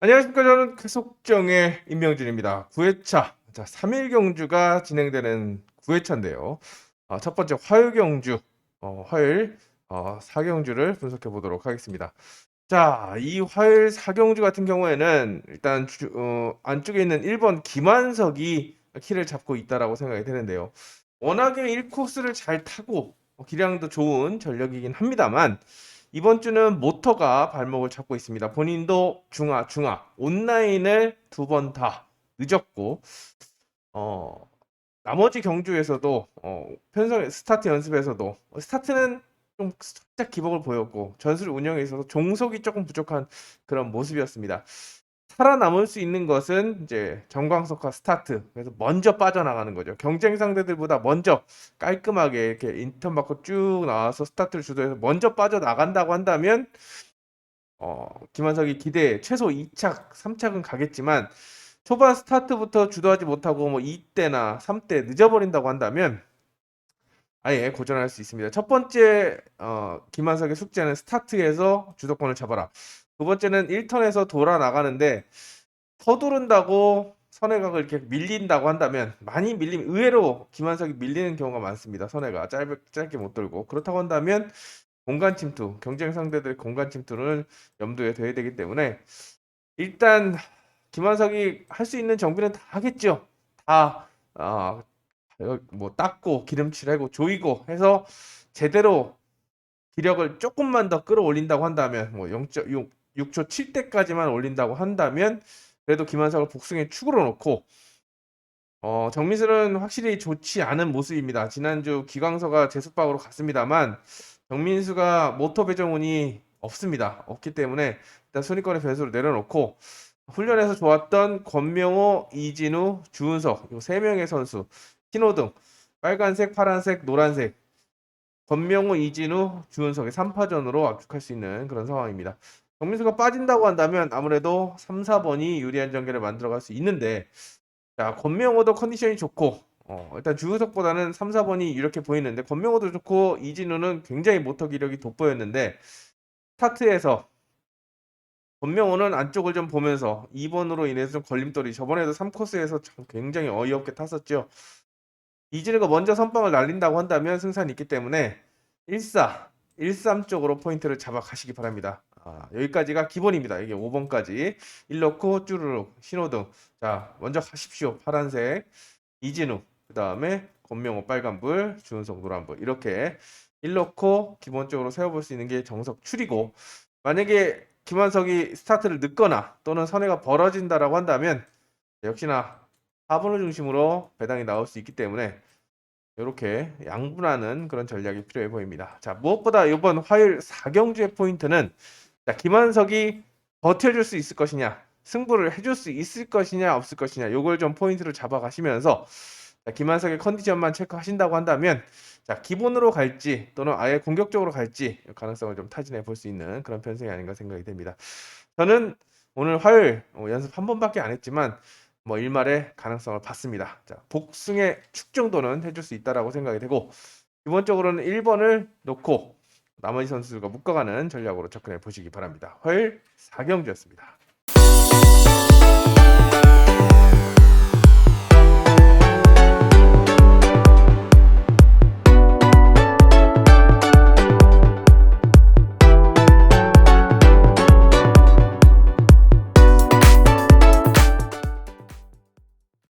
안녕하십니까. 저는 계속정의 임명진입니다. 9회차. 자, 3일 경주가 진행되는 9회차인데요. 어, 첫 번째 화요일 경주, 어, 화요일 어, 4경주를 분석해 보도록 하겠습니다. 자, 이 화요일 4경주 같은 경우에는 일단 주- 어, 안쪽에 있는 1번 김한석이 키를 잡고 있다라고 생각이 되는데요. 워낙에 1코스를 잘 타고 어, 기량도 좋은 전력이긴 합니다만 이번 주는 모터가 발목을 잡고 있습니다. 본인도 중하, 중하, 온라인을 두 번 다 늦었고, 어, 나머지 경주에서도, 어, 편성, 스타트 연습에서도, 스타트는 좀 살짝 기복을 보였고, 전술 운영에 있어서 종속이 조금 부족한 그런 모습이었습니다. 살아남을 수 있는 것은 이제 정광석과 스타트. 그래서 먼저 빠져나가는 거죠. 경쟁 상대들보다 먼저 깔끔하게 이렇게 인턴 받고 쭉 나와서 스타트를 주도해서 먼저 빠져나간다고 한다면 어, 김한석이 기대 최소 2착, 3착은 가겠지만 초반 스타트부터 주도하지 못하고 뭐 2대나 3대 늦어버린다고 한다면 아예 고전할 수 있습니다. 첫 번째 어, 김한석의 숙제는 스타트에서 주도권을 잡아라. 두 번째는 1턴에서 돌아 나가는데 서두른다고 선회각을 이렇게 밀린다고 한다면 많이 밀리면 의외로 김한석이 밀리는 경우가 많습니다. 선회가 짧게 짧게 못 돌고 그렇다고 한다면 공간 침투, 경쟁 상대들의 공간 침투를 염두에 둬야 되기 때문에 일단 김한석이 할 수 있는 정비는 다 하겠죠. 다 아, 뭐 닦고 기름칠하고 조이고 해서 제대로 기력을 조금만 더 끌어올린다고 한다면 뭐 0.6 6초 7대까지만 올린다고 한다면 그래도 김한석을 복숭에 축으로 놓고 어, 정민수는 확실히 좋지 않은 모습입니다. 지난주 기광서가 제숙박으로 갔습니다만 정민수가 모터 배정운이 없습니다. 없기 때문에 일단 순위권의 변수를 내려놓고 훈련에서 좋았던 권명호, 이진우, 주은석 이 세 명의 선수 신호등 빨간색, 파란색, 노란색 권명호, 이진우, 주은석의 3파전으로 압축할 수 있는 그런 상황입니다. 정민수가 빠진다고 한다면 아무래도 3, 4번이 유리한 전개를 만들어갈 수 있는데 자 권명호도 컨디션이 좋고 어, 일단 주우석보다는 3, 4번이 이렇게 보이는데 권명호도 좋고 이진우는 굉장히 모터 기력이 돋보였는데 스타트에서 권명호는 안쪽을 좀 보면서 2번으로 인해서 좀 걸림돌이 저번에도 3코스에서 참 굉장히 어이없게 탔었죠. 이진우가 먼저 선빵을 날린다고 한다면 승산이 있기 때문에 1사 13 쪽으로 포인트를 잡아 가시기 바랍니다. 아, 여기까지가 기본입니다. 이게 5번까지 1 넣고 쭈루룩 신호등. 자, 먼저 가십시오. 파란색 이진우. 그 다음에 권명호 빨간불, 주은석 노란불. 이렇게 1 넣고 기본적으로 세워볼 수 있는 게 정석 출이고 만약에 김한석이 스타트를 늦거나 또는 선회가 벌어진다라고 한다면 역시나 4번을 중심으로 배당이 나올 수 있기 때문에 이렇게 양분하는 그런 전략이 필요해 보입니다. 자, 무엇보다 이번 화요일 4경주의 포인트는 자, 김한석이 버텨줄 수 있을 것이냐, 승부를 해줄 수 있을 것이냐, 없을 것이냐, 요걸 좀 포인트를 잡아가시면서 자, 김한석의 컨디션만 체크하신다고 한다면 자, 기본으로 갈지 또는 아예 공격적으로 갈지 가능성을 좀 타진해 볼 수 있는 그런 편성이 아닌가 생각이 됩니다. 저는 오늘 화요일 어, 연습 한 번밖에 안 했지만 뭐 일말의 가능성을 봤습니다. 자, 복승의 축 정도는 해줄 수 있다라고 생각이 되고 기본적으로는 1번을 놓고 나머지 선수들과 묶어가는 전략으로 접근해 보시기 바랍니다. 화요일 4경주였습니다.